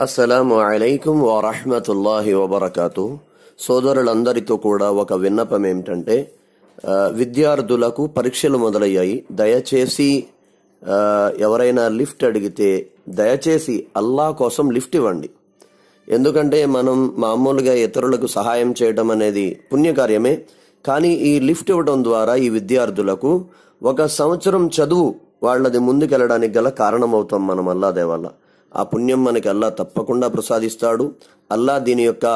అస్సలాము అలైకుం వరహమతుల్లాహి వబర్కాతు. సోదరులందరితో కూడా ఒక విన్నపం ఏమిటంటే విద్యార్థులకు పరీక్షలు మొదలయ్యాయి. దయచేసి ఎవరైనా లిఫ్ట్ అడిగితే దయచేసి అల్లా కోసం లిఫ్ట్ ఇవ్వండి. ఎందుకంటే మనం మామూలుగా ఇతరులకు సహాయం చేయడం అనేది పుణ్యకార్యమే. కానీ ఈ లిఫ్ట్ ఇవ్వడం ద్వారా ఈ విద్యార్థులకు ఒక సంవత్సరం చదువు వాళ్ళది ముందుకెళ్ళడానికి గల కారణమవుతాం మనం అల్లా వల్ల ఆ పుణ్యం మనకి అల్లా తప్పకుండా ప్రసాదిస్తాడు. అల్లా దీని యొక్క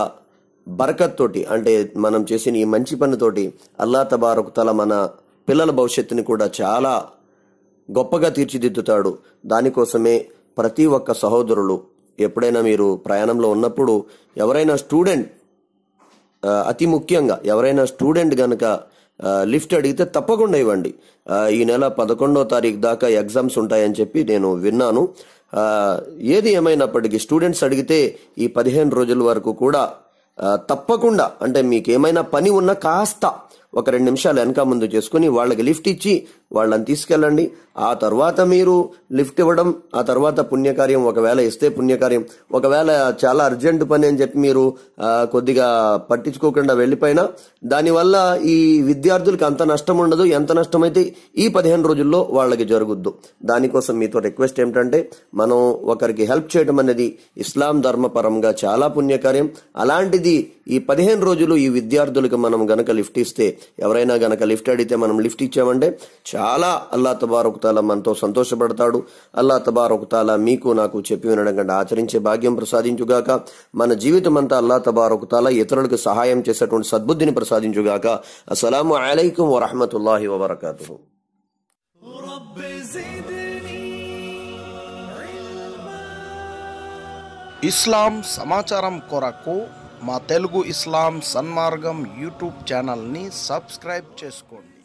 బరకత్ తోటి అంటే మనం చేసిన ఈ మంచి పనితోటి అల్లా తబారక్ తల మన పిల్లల భవిష్యత్తుని కూడా చాలా గొప్పగా తీర్చిదిద్దుతాడు. దానికోసమే ప్రతి ఒక్క సహోదరులు ఎప్పుడైనా మీరు ప్రయాణంలో ఉన్నప్పుడు ఎవరైనా స్టూడెంట్ అతి ముఖ్యంగా ఎవరైనా స్టూడెంట్ గనక లిఫ్ట్ అడిగితే తప్పకుండా ఇవ్వండి. ఈ నెల పదకొండో తారీఖు దాకా ఎగ్జామ్స్ ఉంటాయని చెప్పి నేను విన్నాను. ఏది ఏమైనప్పటికీ స్టూడెంట్స్ అడిగితే ఈ పదిహేను రోజుల వరకు కూడా తప్పకుండా అంటే మీకు ఏమైనా పని ఉన్నా కాస్త ఒక రెండు నిమిషాలు వెనక ముందు చేసుకుని వాళ్ళకి లిఫ్ట్ ఇచ్చి వాళ్ళని తీసుకెళ్ళండి. ఆ తర్వాత మీరు లిఫ్ట్ ఇవ్వడం ఆ తర్వాత పుణ్యకార్యం ఒకవేళ ఇస్తే పుణ్యకార్యం. ఒకవేళ చాలా అర్జెంట్ పని అని చెప్పి మీరు కొద్దిగా పట్టించుకోకుండా వెళ్ళిపోయినా దానివల్ల ఈ విద్యార్థులకు అంత నష్టం ఉండదు. ఎంత నష్టమైతే ఈ పదిహేను రోజుల్లో వాళ్ళకి జరుగుద్దు. దానికోసం మీతో రిక్వెస్ట్ ఏమిటంటే మనం ఒకరికి హెల్ప్ చేయడం అనేది ఇస్లాం ధర్మపరంగా చాలా పుణ్యకార్యం. అలాంటిది ఈ పదిహేను రోజులు ఈ విద్యార్థులకు మనం గనక లిఫ్ట్ ఇస్తే ఎవరైనా గనక లిఫ్ట్ అడిగితే మనం లిఫ్ట్ ఇచ్చామంటే చాలా అల్లా తబారకుతాల మనతో సంతోషపడతాడు. అల్లా తబారకుతాల మీకు నాకు చెప్పి వినడం కంటే ఆచరించే భాగ్యం ప్రసాదించుగాక. మన జీవితం అంతా అల్లా తబారకుతాల ఇతరులకు సహాయం చేసేటువంటి సద్బుద్ధిని ప్రసాదించుగాక. అస్సలం అలైకం వరహమతుల్లాహి వబర్కూ ఇస్లాం సమాచారం కొరకు మా తెలుగు ఇస్లాం సన్మార్గం యూట్యూబ్ ఛానల్ని సబ్స్క్రైబ్ చేసుకోండి.